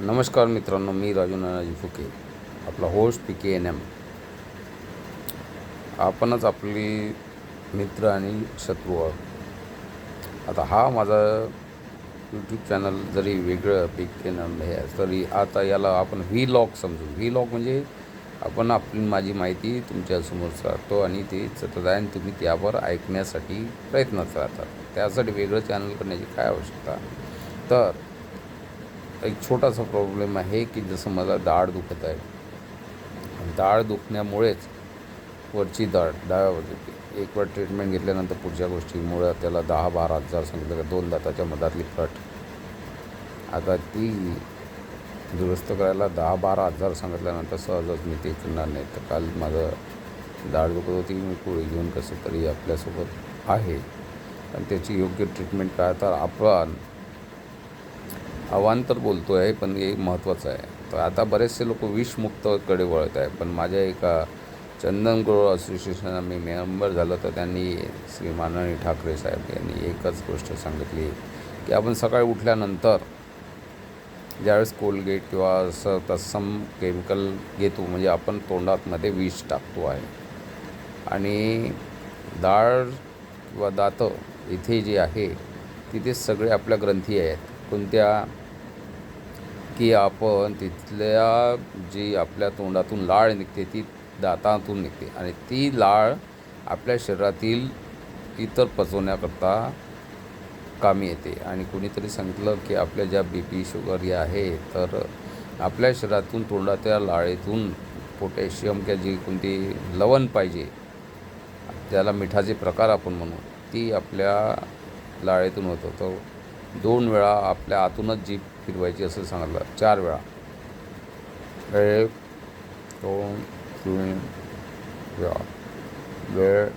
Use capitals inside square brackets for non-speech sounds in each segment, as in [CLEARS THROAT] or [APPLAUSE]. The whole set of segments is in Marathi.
नमस्कार मित्रांनो मी राजू नानाजी फुके आपला host P K N M आपणच आपली मित्र आणि शत्रू आहोत. आता हा माझा यूट्यूब चॅनल जरी वेगळं पी के एन एम हे आहे तरी आता याला आपण व्ही लॉग समजू. व्ही लॉग म्हणजे आपण आपली माझी माहिती तुमच्यासमोर सांगतो आणि ते सतत आहे आणि तुम्ही त्यावर ऐकण्यासाठी प्रयत्न राहतात त्यासाठी वेगळं चॅनल करण्याची काय आवश्यकता? तर एक छोटासा प्रॉब्लेम आहे की जसं मला दाढ दुखत आहे. दाढ दुखण्यामुळेच वरची दाढ डाव्या एक वेळ ट्रीटमेंट घेतल्यानंतर पुढच्या गोष्टीमुळं त्याला दहा बारा हजार सांगितलं का दोन दाताच्या मधातली फट. आता ती दुरुस्त करायला दहा बारा हजार सांगितल्यानंतर सहजच मी ते करणार नाही. तर काल माझं दाढ दुखत होती मी पुढे घेऊन कसं तरी आपल्यासोबत आहे. आणि त्याची योग्य ट्रीटमेंट काय? तर आपण आव्हान तर बोलतो आहे पण हे महत्त्वाचं आहे. तर आता बरेचसे लोक विषमुक्तकडे वळत आहे पण माझ्या एका चंदनगुरू असोसिएशन मी मेंबर झालो तर त्यांनी श्री माननी ठाकरे साहेब यांनी एकच गोष्ट सांगितली की आपण सकाळी उठल्यानंतर ज्यावेळेस कोलगेट किंवा असं तत्सम केमिकल घेतो म्हणजे आपण तोंडातमध्ये विष टाकतो आहे. आणि डाळ किंवा दातं इथे जे आहे तिथे सगळे आपल्या ग्रंथी आहेत. कोणत्या की आपण तिथल्या जी आपल्या तोंडातून लाळ निघते ती दातातून निघते. आणि ती लाळ आपल्या शरीरातील इतर पचवण्याकरता कामी येते. आणि कुणीतरी सांगितलं की आपल्या ज्या बी पी शुगर या आहे तर आपल्या शरीरातून तोंडाच्या लाळेतून पोटॅशियम किंवा जी कोणती लवण पाहिजे त्याला मिठाचे प्रकार आपण म्हणू ती आपल्या लाळेतून होतो. तर दोन वेळा आपल्या आतूनच जी फिरवायची असं सांगितलं. चार वेळा. एक दोन तीन चार. वेळ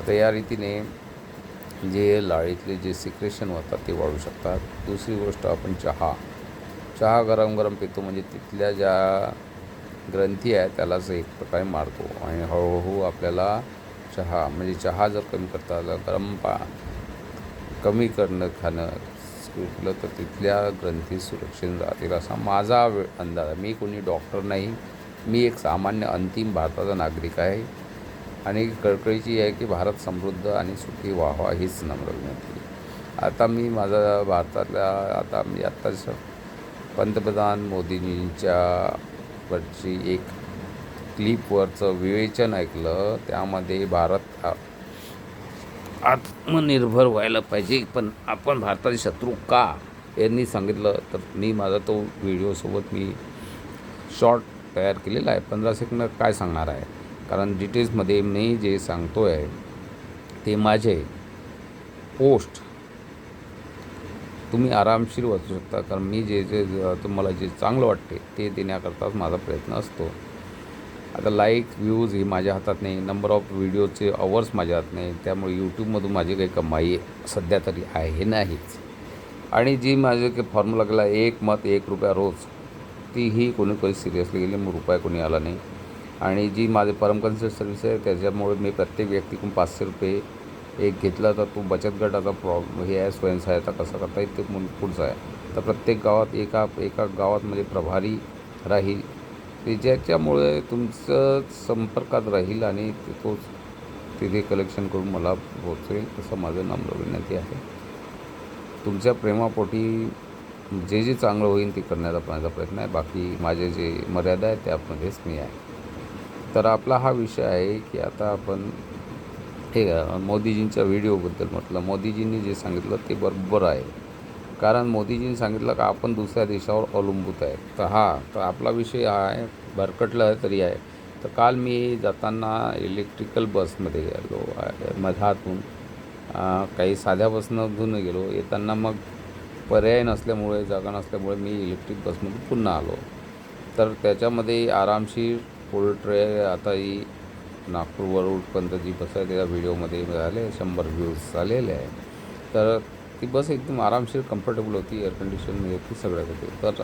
आता या रीतीने जे लाळीतले जे सिक्रेशन होतात ते वाढू शकतात. दुसरी गोष्ट आपण चहा. चहा गरम गरम पितो म्हणजे तिथल्या ज्या ग्रंथी आहे त्यालाच एक प्रकारे मारतो. आणि हळूहळू आपल्याला चहा म्हणजे चहा जर कमी करता गरम पा कमी करणं खाणं सुटलं तर तिथल्या ग्रंथी सुरक्षित राहतील असा माझा वे- अंदाज आहे. मी कोणी डॉक्टर नाही. मी एक सामान्य अंतिम भारताचा नागरिक आहे. आणि कळकळीची आहे की भारत समृद्ध आणि सुखी व्हावा हीच नम्र विनंती. आता मी माझा भारतातल्या आता मी आत्ताच पंतप्रधान मोदीजींच्या वरची एक क्लिपवरचं विवेचन ऐकलं. त्यामध्ये भारत आत्मनिर्भर व्हायला पाहिजे. पण आपण भारताचे शत्रू का? यांनी सांगितलं तर मी माझा तो व्हिडिओसोबत मी शॉर्ट तयार केलेला आहे. पंधरा सेकंद काय सांगणार आहे? कारण डिटेल्समध्ये मी जे सांगतो आहे ते माझे पोस्ट तुम्ही आरामशीर वाचू शकता. कारण मी जे जे तुम्हाला जे चांगलं वाटते ते देण्याकरताच माझा प्रयत्न असतो. आता लाईक व्ह्यूज ही माझ्या हातात नाही. नंबर ऑफ व्हिडिओचे अवर्स माझ्या हात नाही. त्यामुळे यूट्यूबमधून माझी काही कमाई सध्या तरी आहे नाहीच आणि जी माझे काही फॉर्म्युला केला एक मत एक रुपया रोज तीही कोणी कोणी सिरियसली गेली मग रुपया कोणी आला नाही. आणि जी माझे परमकन्सल्ट सर्व्हिस आहे त्याच्यामुळे मी प्रत्येक व्यक्तीकडून पाचशे रुपये एक घेतला तर तो बचत गटाचा प्रॉब्लेम हे आहे स्वयंसहायता कसा करता येईल ते पुढचा पुढचं आहे. तर प्रत्येक गावात एका एका गावात म्हणजे प्रभारी राहील ते ज्याच्यामुळे तुमचं संपर्कात राहील आणि तोच तिथे कलेक्शन करून मला पोचेल तसं माझं नम्र विनंती आहे. तुमच्या प्रेमापोटी जे जे चांगलं होईल ते करण्याचा माझा प्रयत्न आहे. बाकी माझे जे मर्यादा आहे त्यामध्येच मी आहे. तर आपला हा विषय आहे की आता आपण ठीक आहे मोदीजींच्या व्हिडिओबद्दल म्हटलं. मोदीजींनी जे सांगितलं ते बरोबर आहे. कारण मोदीजींनी सांगितलं का आपण दुसऱ्या देशावर अवलंबूत आहे. तर हा तर आपला विषय हा आहे भरकटला तरी आहे. तर काल मी जाताना इलेक्ट्रिकल बसमध्ये गेलो मधातून काही साध्या बसमधून गेलो. येताना मग पर्याय नसल्यामुळे जागा नसल्यामुळे मी इलेक्ट्रिक बसमधून पुन्हा आलो. तर त्याच्यामध्ये आरामशीर पोल्ट्रे आता ही नागपूरवरूनपर्यंत जी बस आहे त्याच्या व्हिडिओमध्ये झाले शंभर व्ह्यूज झालेले आहे. तर ती बस एकदम आरामशीर कम्फर्टेबल होती एअर कंडिशनमध्ये होती सगळ्यात होती तर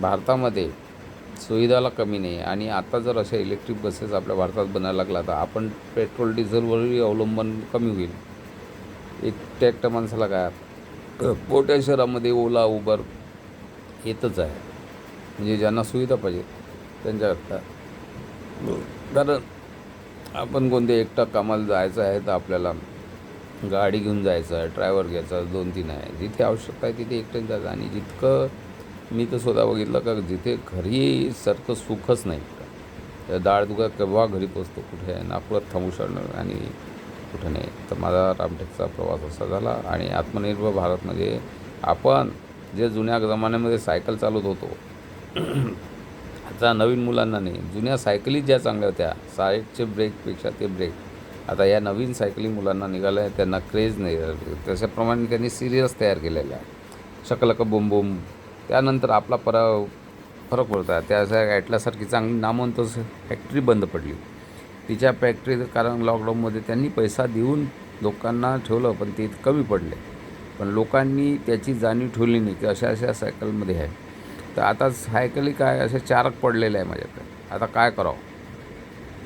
भारतामध्ये सुविधाला कमी नाही. आणि आता जर अशा इलेक्ट्रिक बसेस आपल्या भारतात बनायला लागला तर आपण पेट्रोल डिझेलवरही अवलंबन कमी होईल. एकट्या एकट्या माणसाला काय? मोठ्या शहरामध्ये ओला उबर येतच आहे. म्हणजे ज्यांना सुविधा पाहिजे त्यांच्याकरता. कारण आपण कोणते एकटा कामाला जायचं आहे तर आपल्याला गाडी घेऊन जायचं आहे ड्रायव्हर घ्यायचा दोन तीन आहे. जिथे आवश्यकता आहे तिथे एकट्याने जायचं. आणि जितकं मी तर स्वतः बघितलं का जिथे घरी सारखं सुखच नाही. तर दाळ दुखा केव्हा घरी पोचतो कुठे आहे नागपुरात थांबू शकणार आणि कुठं नाही. तर माझा रामटेकचा प्रवास असा झाला आणि आत्मनिर्भर भारतमध्ये आपण जे जुन्या जमान्यामध्ये सायकल चालवत होतो आता नवीन मुलांना नाही. जुन्या सायकली ज्या चांगल्या होत्या साईडचे ब्रेकपेक्षा ते ब्रेक. आता या नवीन सायकली मुलांना निघाल्या आहे त्यांना क्रेज नाही राहिली. तशाप्रमाणे त्यांनी सिरियस तयार केलेल्या आहे शकलक बुम बुम? त्यानंतर आपला परा फरक पडता त्या ॲटल्यासारखी चांगली नामवंत फॅक्टरी बंद पडली. तिच्या फॅक्टरी कारण लॉकडाऊनमध्ये त्यांनी पैसा देऊन लोकांना ठेवलं पण ते कमी पडले. पण लोकांनी त्याची जाणीव ठेवली नाही की अशा अशा सायकलमध्ये आहे. तर आता सायकली काय? असे चारक पडलेले आहे माझ्याकडे. आता काय करावं?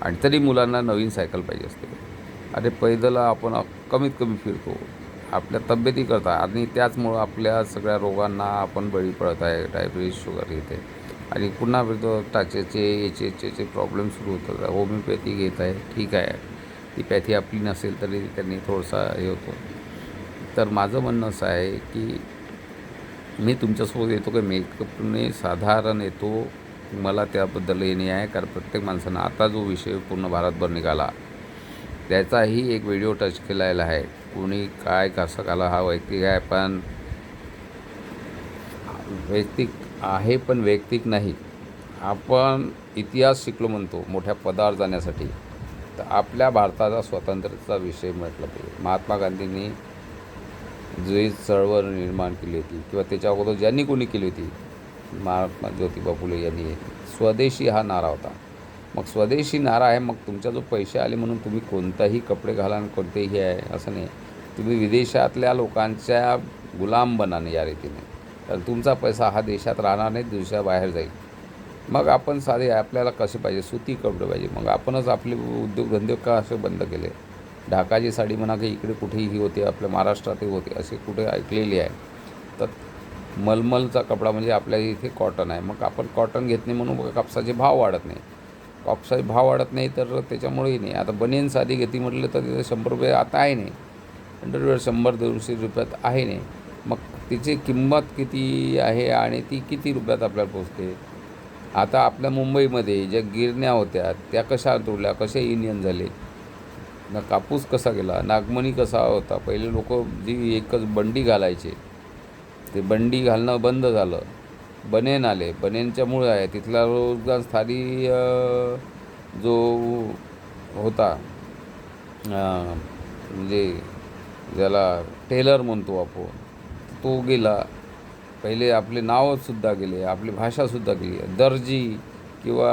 आणि तरी मुलांना नवीन सायकल पाहिजे असते. अरे पैदल आपण कमीत कमी फिरतो. आपल्या तब्येती करता आणि त्याचमुळं आपल्या सगळ्या रोगांना आपण बळी पडत आहे डायबिटीज शुगर येते आणि पुन्हा फिरतो टाचेचे याचे याचे प्रॉब्लेम सुरू होतात. होमिओपॅथी घेत आहे ठीक आहे. ती पॅथी आपली नसेल तरी त्यांनी थोडासा हे होतो. तर माझं म्हणणं असं आहे की मी तुमच्यासोबत येतो की? मेकअपने साधारण येतो. मला त्याबद्दल हे नाही आहे कारण प्रत्येक माणसानं आता जो विषय पूर्ण भारतभर निघाला त्याचाही एक व्हिडिओ टच केलेला आहे. कुणी काय कसं काला हा वैयक्तिक आहे पण वैयक्तिक आहे पण वैयक्तिक नाही. आपण इतिहास शिकलो म्हणतो मोठ्या पदावर जाण्यासाठी. तर आपल्या भारताचा स्वातंत्र्याचा विषय म्हटलं पाहिजे महात्मा गांधींनी जी चळवळ निर्माण केली होती किंवा त्याच्या अगोदर ज्यांनी कोणी केली होती महात्मा ज्योतिबा फुले यांनी. स्वदेशी हा नारा होता. मग स्वदेशी नारा आहे मग तुमच्या जो पैसे आले म्हणून तुम्ही कोणताही कपडे घाला आणि कोणतेही आहे असं नाही. तुम्ही विदेशातल्या लोकांच्या गुलाम बनाने या रीतीने. तर तुमचा पैसा हा देशात राहणार नाही देशाबाहेर जाईल. मग आपण साधे आपल्याला कसे पाहिजे? सुती कपडे पाहिजे. मग आपणच आपले उद्योगधंदे का असे बंद केले? ढाकाची साडी म्हणा की इकडे कुठेही होते आपल्या महाराष्ट्रातही होते असे कुठे ऐकलेली आहे? तर मलमलचा कपडा म्हणजे आपल्या इथे कॉटन आहे. मग आपण कॉटन घेत नाही म्हणून कापसाचे भाव वाढत नाही. कापसाचे भाव वाढत नाही तर त्याच्यामुळेही नाही. आता बनेन साधी घेतली म्हटलं तर तिथे शंभर रुपये आता आहे नाही. अंडरवेअर शंभर दोनशे रुपयात आहे नाही. मग तिची किंमत किती आहे आणि ती किती रुपयात आपल्याला पोचते आता आपल्या मुंबईमध्ये ज्या गिरण्या होत्या त्या कशा तोडल्या? कशा युनियन झाले? ना कापूस कसा गेला? नागमणी कसा होता? पहिले लोक जी एकच बंडी घालायचे. ते बंडी घालणं बंद झालं. बनेन आले. बनेनच्यामुळे आहे. तिथला रोजगार स्थायी जो होता म्हणजे ज्याला टेलर म्हणतो आपण तो गेला. पहिले आपले नावसुद्धा गेले आपली भाषासुद्धा गेली. दर्जी किंवा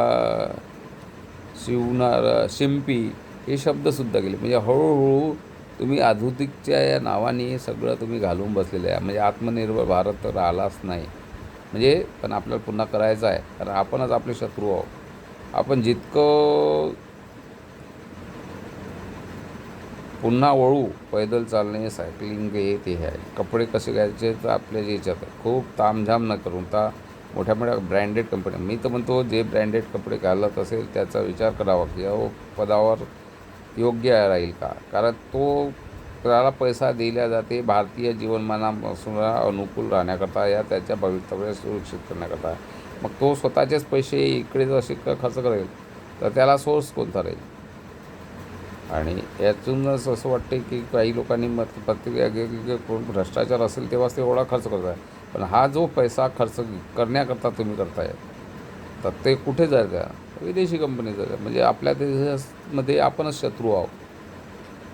शिवणार शिंपी हे शब्दसुद्धा गेले. म्हणजे हळूहळू तुम्ही आधुनिकच्या या नावाने सगळं तुम्ही घालून बसलेलं आहे. म्हणजे आत्मनिर्भर भारत तर आलाच नाही. म्हणजे पण आपल्याला पुन्हा करायचं आहे. कारण आपणच आपले शत्रू आहोत. आपण जितकं पुन्हा वळू पैदल चालणे सायकलिंग हे ते आहे. कपडे कसे घ्यायचे तर आपल्या याच्यात आहे. खूप तामझाम न करून. ता मोठ्या मोठ्या ब्रँडेड कंपन्या मी तर म्हणतो जे ब्रँडेड कपडे घालत असेल त्याचा विचार करावा की अहो पदावर योग्य राहील का? कारण तो शेतकऱ्याला पैसा दिला जाते भारतीय जीवनमानापासून अनुकूल राहण्याकरता या त्याच्या भवितव्य सुरक्षित करण्याकरता. मग तो स्वतःचेच पैसे इकडे जर असे खर्च करेल तर त्याला सोर्स कोणता राहील? आणि यातूनच असं वाटते की काही लोकांनी मत प्रतिक्रिया घेतली की कोण भ्रष्टाचार असेल तेव्हाच ते एवढा खर्च करताय पण हा जो पैसा खर्च करण्याकरता तुम्ही करताय तर ते कुठे जायचं? विदेशी कंपनी जायचं. म्हणजे आपल्या देशामध्ये आपणच शत्रू आहोत.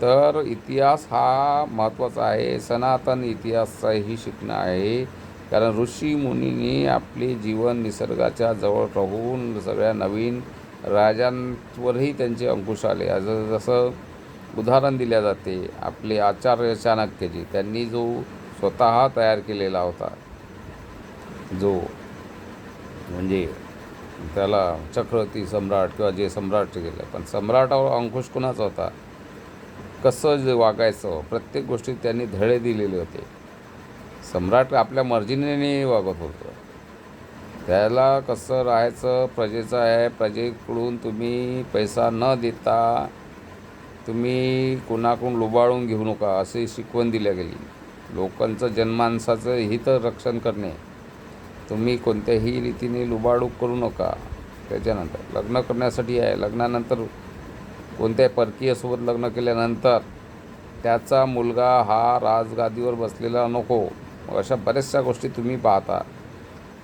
तर इतिहास हा महत्त्वाचा आहे. सनातन इतिहासचाही शिकणं आहे. कारण ऋषी मुनींनी आपले जीवन निसर्गाच्या जवळ राहून सगळ्या नवीन राजांवरही त्यांचे अंकुश आले. जसं जसं उदाहरण दिल्या जाते आपले आचार्य चाणक्यजी त्यांनी जो स्वतः तयार केलेला होता जो म्हणजे त्याला चक्रवर्ती सम्राट किंवा जे सम्राट केलं पण सम्राटावर अंकुश कुणाचा होता? कसं जे वागायचं प्रत्येक गोष्टीत त्यांनी धडे दिलेले होते. सम्राट आपल्या मर्जीने नाही वागत होतं. त्याला कसं राहायचं प्रजेचं आहे प्रजेकडून तुम्ही पैसा न देता तुम्ही कुणाकडून लुबाळून घेऊ नका अशी शिकवण दिल्या गेली. लोकांचं जनमानसाचं हित रक्षण करणे. तुम्ही कोणत्याही रीतीने लुबाडूक करू नका. त्याच्यानंतर लग्न करण्यासाठी आहे. लग्नानंतर कोणत्याही परकीयसोबत लग्न केल्यानंतर त्याचा मुलगा हा राजगादीवर बसलेला नको. अशा बऱ्याचशा गोष्टी तुम्ही पाहता.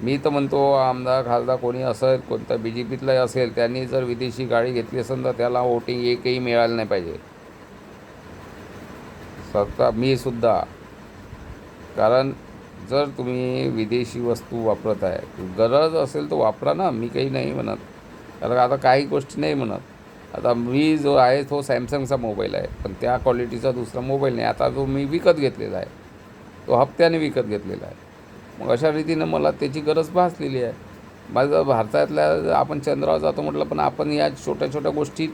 मी तर म्हणतो आमदार खासदार कोणी असेल कोणता बी जे पीतलाही असेल त्यांनी जर विदेशी गाडी घेतली असेल तर त्याला वोटिंग एकही मिळालं नाही पाहिजे. स्वतः मी सुद्धा. कारण जर तुम्ही विदेशी वस्तू वापरत आहे गरज असेल तर वापरा ना मी काही नाही म्हणत. कारण आता काही गोष्टी नाही म्हणत. आता मी जो आहे तो सॅमसंगचा मोबाईल आहे पण त्या क्वालिटीचा दुसरा मोबाईल नाही. आता जो मी विकत घेतलेला आहे तो हप्त्याने विकत घेतलेला आहे. मग अशा रीतीनं मला त्याची गरज भासलेली आहे. माझं भारतातल्या आपण चंद्रावर जातो म्हटलं पण आपण या छोट्या छोट्या गोष्टी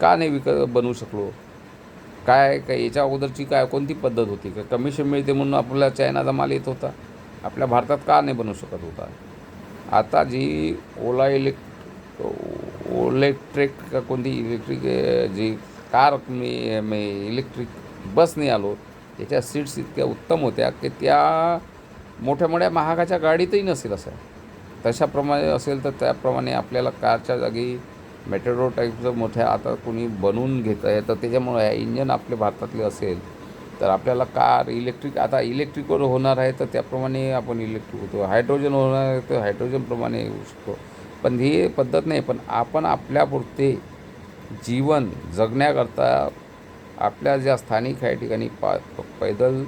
का नाही विकत बनवू शकलो? काय काय याच्या अगोदरची काय कोणती पद्धत होती? का कमिशन मिळते म्हणून आपल्याला चायनाचा माल येत होता? आपल्या भारतात का नाही बनवू शकत होता? आता जी ओला इलेक्ट इलेक्ट्रिक का कोणती इलेक्ट्रिक जी कार मी मी इलेक्ट्रिक बसने आलो त्याच्या सीट्स इतक्या उत्तम होत्या की त्या मोठ्या मोठ्या महागाच्या गाडीतही नसेल असं तशाप्रमाणे असेल तर त्याप्रमाणे आपल्याला कारच्या जागी मेट्रो टाईपचं मोठ्या आता कोणी बनवून घेत आहे तर त्याच्यामुळे इंजन आपल्या भारतातले असेल तर आपल्याला कार इलेक्ट्रिक आता इलेक्ट्रिकवर होणार आहे तर त्याप्रमाणे आपण इलेक्ट्रिक होतो. हायड्रोजन होणार आहे तर हायड्रोजनप्रमाणे होऊ शकतो. पण ही पद्धत नाही पण आपण आपल्यापुरते जीवन जगण्याकरता आपल्या ज्या स्थानिक आहे ठिकाणी पा पैदल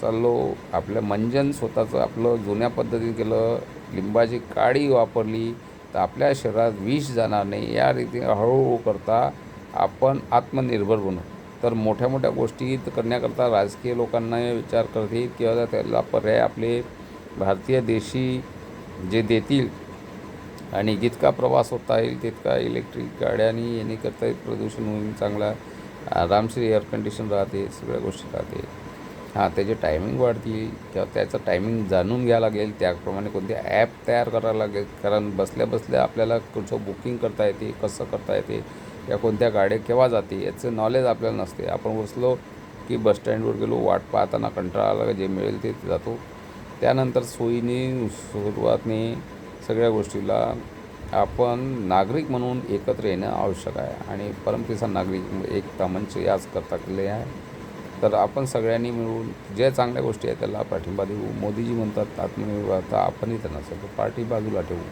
चाललो आपलं मंजन स्वतःचं आपलं जुन्या पद्धतीने केलं लिंबाची काडी वापरली तर आपल्या शरीरात विष जाणार नाही या रीतीने हळूहळू करता आपण आत्मनिर्भर बनू. तर मोठ्या मोठ्या गोष्टी करण्याकरता राजकीय लोकांना विचार करतील किंवा त्याला पर्याय आपले भारतीय देशी जे देतील आणि जितका प्रवास होता येईल तितका इलेक्ट्रिक गाड्यांनी येणे करता येईल. प्रदूषण होईल चांगला आरामशीर एअर कंडिशन राहते सगळ्या गोष्टी राहते. हां त्याचे टायमिंग वाढतील किंवा त्याचं टायमिंग जाणून घ्यावं लागेल. त्याप्रमाणे कोणते ॲप तयार करावं लागेल. कारण बसल्या बसल्या आपल्याला कुठचं बुकिंग करता येते कसं करता येते या कोणत्या गाड्या केव्हा जाते याचं नॉलेज आपल्याला नसते. आपण बसलो की बसस्टँडवर गेलो वाट पाहताना कंटाळा आला जे मिळेल ते जातो. त्यानंतर सोयीने सुरुवातने सगळ्या गोष्टीला आपण नागरिक म्हणून एकत्र येणं आवश्यक आहे आणि परमपिसा नागरिक एकता मंच याच करता केले आहे. तर आपण सगळ्यांनी मिळून ज्या चांगल्या गोष्टी आहेत त्याला पाठिंबा देऊ. मोदीजी म्हणतात आत्मनिर्भरता आपणही त्यांना सांगतो पार्टी बाजूला ठेवू.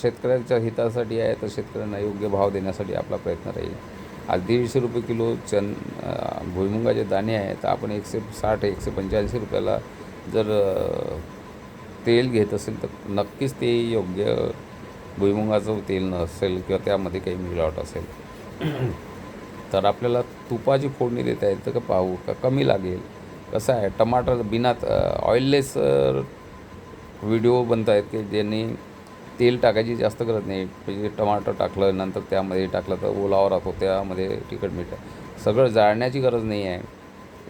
शेतकऱ्यांच्या हितासाठी आहे तर शेतकऱ्यांना योग्य भाव देण्यासाठी आपला प्रयत्न राहील. आज दीडशे रुपये किलो चन भुईमुगाचे दाणे आहेत. तर आपण एकशे साठ एकशे पंच्याऐंशी रुपयाला जर तेल घेत असेल तर नक्कीच ते योग्य भुईमुगाचं तेल नसेल किंवा त्यामध्ये काही मिलावट असेल. [CLEARS THROAT] तर आपल्याला तुपाची फोडणी देता येईल तर का पाहू का कमी लागेल. कसं आहे टमाटर बिना ऑइललेस व्हिडिओ बनत आहेत की ज्यांनी तेल टाकायची जास्त गरज नाही. म्हणजे टमाटर टाकलं नंतर त्यामध्ये टाकलं तर ओलावा राहतो त्यामध्ये तिखट मीठ सगळं जाळण्याची गरज नाही आहे.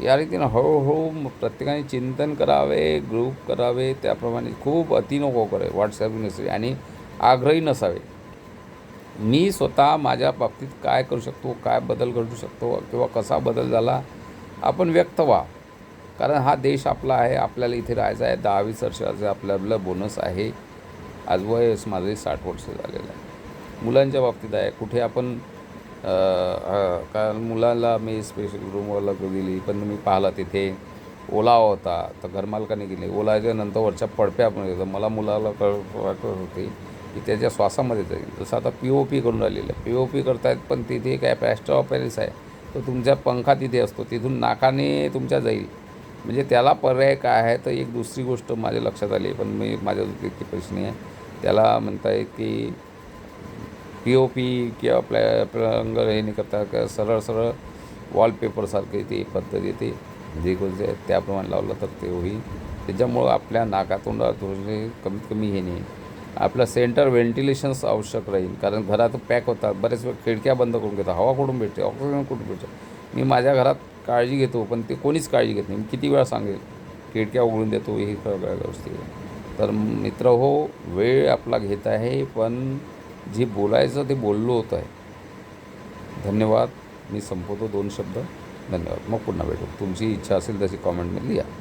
या रीतीनं हळूहळू प्रत्येकाने चिंतन करावे ग्रुप करावे त्याप्रमाणे खूप अति नको करे व्हॉट्सॲप नसावे आणि आग्रही नसावे. मी स्वतः माझ्या बाबतीत काय करू शकतो काय बदल घडू शकतो किंवा कसा बदल झाला आपण व्यक्त व्हा. कारण हा देश आपला आहे आपल्याला इथे राहायचा आहे. दहा वीस वर्षाचं आपल्याला बोनस आहे. आज वय माझे साठ वर्ष झालेलं आहे. मुलांच्या बाबतीत आहे. कुठे आपण कारण मुलाला मी स्पेशल रूमवाला दिली पण मी पाहिला तिथे ओलावा होता तर घरमालकाने गेले. ओलाच्या नंतर वरच्या पडप्या पण येतं मला मुलाला कळ वाटत होती की त्याच्या श्वासामध्ये जाईल. जसं आता पी ओ पी करून राहिलेलं आहे. पी ओ पी करतायत पण तिथे काय प्लॅस्टर ऑफ पॅरिस आहे. तो तुमच्या पंखा तिथे असतो. तिथून नाकाने तुमच्या जाईल. म्हणजे त्याला पर्याय काय आहे? तर एक दुसरी गोष्ट माझ्या लक्षात आली पण मी माझ्या इतकी पैसे नाही आहे. त्याला म्हणता येत की पी ओ पी किंवा प्लॅ प्लंगर हे नाही करता का सरळ सरळ वॉलपेपरसारखे ते पद्धत येते. जे कोणते त्याप्रमाणे लावलं तर ते होईल त्याच्यामुळं आपल्या नाकातोंडात कमीत कमी हे नाही. आपलं सेंटर व्हेंटिलेशन्स आवश्यक राहील. कारण घरात पॅक होतात. बरेच वेळ खिडक्या बंद करून घेतात. हवा कुठून भेटते? ऑक्सिजन कुठून भेटते? मी माझ्या घरात काळजी घेतो पण ते कोणीच काळजी घेत नाही. मी किती वेळा सांगेल खिडक्या उघडून देतो ही सगळ्या गोष्टी. तर मित्र हो वेळ आपला घेत आहे पण जे बोलायचं ते बोललो होतं आहे. धन्यवाद. मी संपवतो दोन शब्द. धन्यवाद. मग पुन्हा भेटू. तुमची इच्छा असेल तशी कॉमेंटमध्ये लिहा.